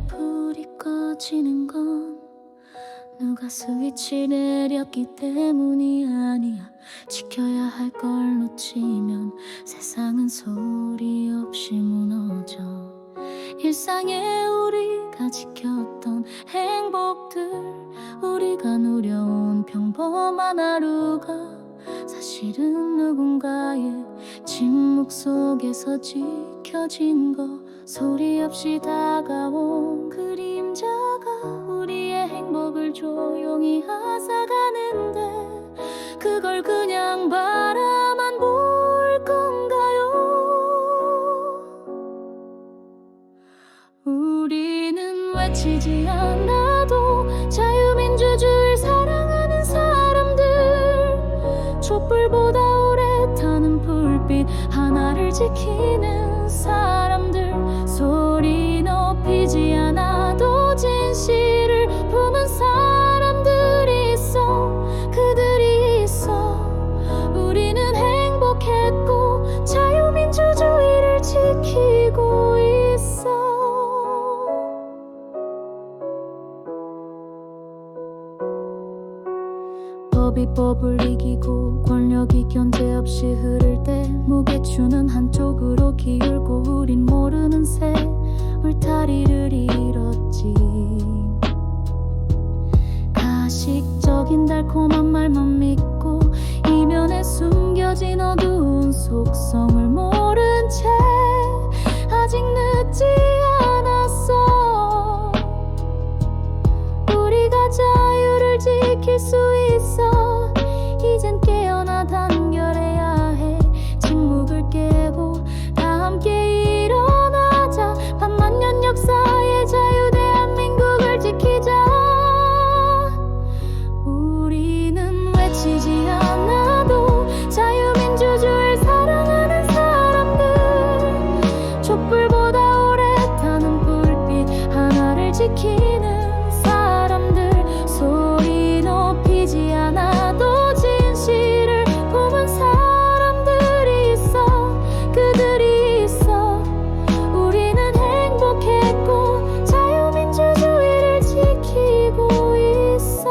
무너지는 건 누가 스위치 내렸기 때문이 아니야. 지켜야 할 걸 놓치면 세상은 소리 없이 무너져. 일상에 우리가 지켰던 행복들 우리가 누려온 평범한 하루가 사실은 누군가의 침묵 속에서 지켜진 거 소리 없이 다가온 그림자가 우리의 행복을 조용히 앗아가는데 그걸 그냥 바라만 볼 건가요? 우리는 외치지 않아도 자유민주주의를 사랑하는 사람들 촛불보다 불빛 하나를 지키는 사람들. 소리 높이지 않아도 진실을 품은 사람들이 있어. 그들이 있어. 우리는 행복했고 법이 법을 이기고 권력이 견제 없이 흐를 때 무게추는 한쪽으로 기울고 우린 모르는 새 울타리를 잃었지. 가식적인 달콤한 말만 믿고 이면에 숨겨진 어두운 속성을 모른 채 아직 늦지 않았어. 우리가 자유를 지킬 수 있어 지키는 사람들 소리 높이지 않아도 진실을 품은 사람들이 있어 그들이 있어. 우리는 행복했고 자유민주주의를 지키고 있어.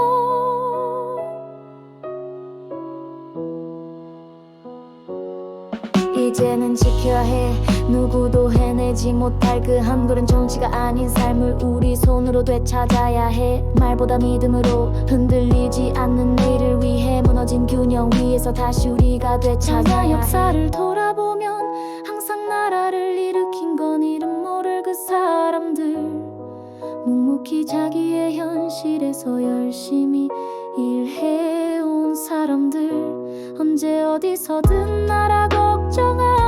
이제는 지켜야 해 누구도 해내지 못할 그 한글은 정치가 아닌 삶을 우리 손으로 되찾아야 해. 말보다 믿음으로 흔들리지 않는 내일을 위해 무너진 균형 위에서 다시 우리가 되찾아야 해. 역사를 돌아보면 항상 나라를 일으킨 건 이름 모를 그 사람들. 묵묵히 자기의 현실에서 열심히 일해온 사람들. 언제 어디서든 나라 걱정하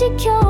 지켜